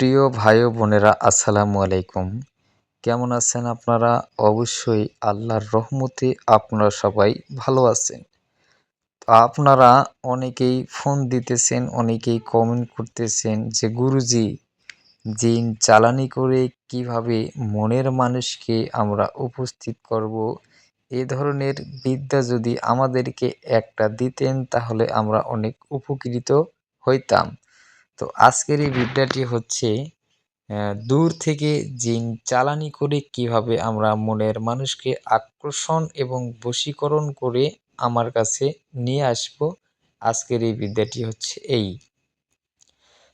প্রিয় ভাই বোনেরা, আসসালামু আলাইকুম। কেমন আছেন আপনারা? অবশ্যই আল্লাহর রহমতে আপনারা সবাই ভালো আছেন। আপনারা অনেকেই ফোন দিতেছেন, অনেকেই কমেন্ট করতেছেন যে, গুরুজি, জিন চালানি করে কীভাবে মনের মানুষকে আমরা উপস্থিত করব? এ ধরনের বিদ্যা যদি আমাদেরকে একটা দিতেন, তাহলে আমরা অনেক উপকৃত হইতাম। তো আজকের এই বিদ্যাটি হচ্ছে দূর থেকে জিন চালানি করে কীভাবে আমরা মনের মানুষকে আকর্ষণ এবং বশীকরণ করে আমার কাছে নিয়ে আসব, আজকের এই বিদ্যাটি হচ্ছে এই।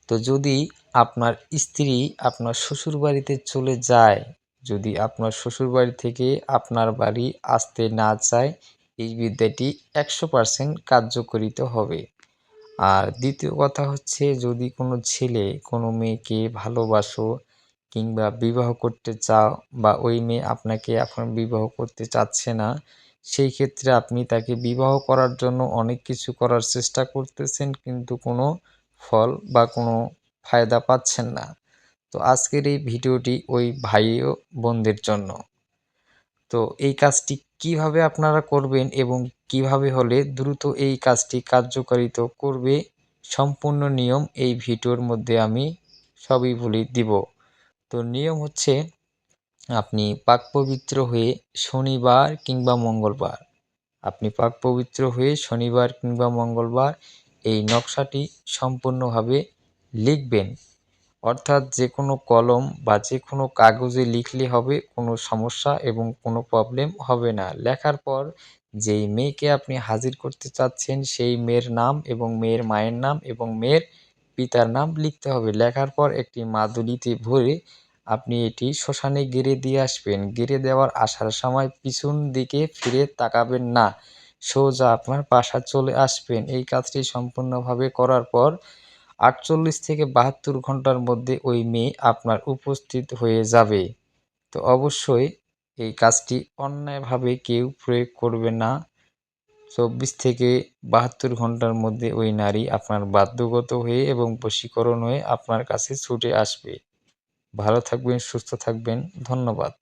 তো যদি আপনার স্ত্রী আপনার শ্বশুর বাড়িতে চলে যায়, যদি আপনার শ্বশুর বাড়ি থেকে আপনার বাড়ি আসতে না চায়, এই বিদ্যাটি একশো পারসেন্ট কার্যকরিত হবে। আর দ্বিতীয় কথা হচ্ছে যদি কোনো ছেলে কোনো মেয়েকে ভালোবাসো কিংবা বিবাহ করতে চাও বা ওই মেয়ে আপনাকে এখন বিবাহ করতে চাচ্ছে না, সেই ক্ষেত্রে আপনি তাকে বিবাহ করার জন্য অনেক কিছু করার চেষ্টা করতেছেন কিন্তু কোনো ফল বা কোনো ফায়দা পাচ্ছেন না। তো আজকের এই ভিডিওটি ওই ভাই ও বোনদের জন্য। তো এই কাজটি কীভাবে আপনারা করবেন এবং কীভাবে হলে দ্রুত এই কাজটি কার্যকারিত করবে সম্পূর্ণ নিয়ম এই ভিডিওর মধ্যে আমি সবই বলে দিব। তো নিয়ম হচ্ছে আপনি পাক পবিত্র হয়ে শনিবার কিংবা মঙ্গলবার, আপনি পাক পবিত্র হয়ে শনিবার কিংবা মঙ্গলবার এই নকশাটি সম্পূর্ণভাবে লিখবেন। অর্থাৎ যে কোনো কলম বা যে কোনো কাগজে লিখলে হবে, কোনো সমস্যা এবং কোনো প্রবলেম হবে না। লেখার পর যেই মেয়েকে আপনি হাজির করতে চাচ্ছেন, সেই মেয়ের নাম এবং মেয়ের মায়ের নাম এবং মেয়ের পিতার নাম লিখতে হবে। লেখার পর একটি মাদুলিতে ভরে আপনি এটি শ্মশানে গেড়ে দিয়ে আসবেন। গেড়ে দেওয়ার আসার সময় পিছন দিকে ফিরে তাকাবেন না। সোজা আপনার বাসা চলে আসবেন। এই কাজটি সম্পূর্ণভাবে করার পর আটচল্লিশ থেকে বাহাত্তর ঘণ্টার মধ্যে ওই মেয়ে আপনার উপস্থিত হয়ে যাবে। তো অবশ্যই এই কাজটি অন্যায়ভাবে কেউ প্রয়োগ করবে না। চব্বিশ থেকে বাহাত্তর ঘণ্টার মধ্যে ওই নারী আপনার বাধ্যগত হয়ে এবং বশীকরণ হয়ে আপনার কাছে ছুটে আসবে। ভালো থাকবেন, সুস্থ থাকবেন। ধন্যবাদ।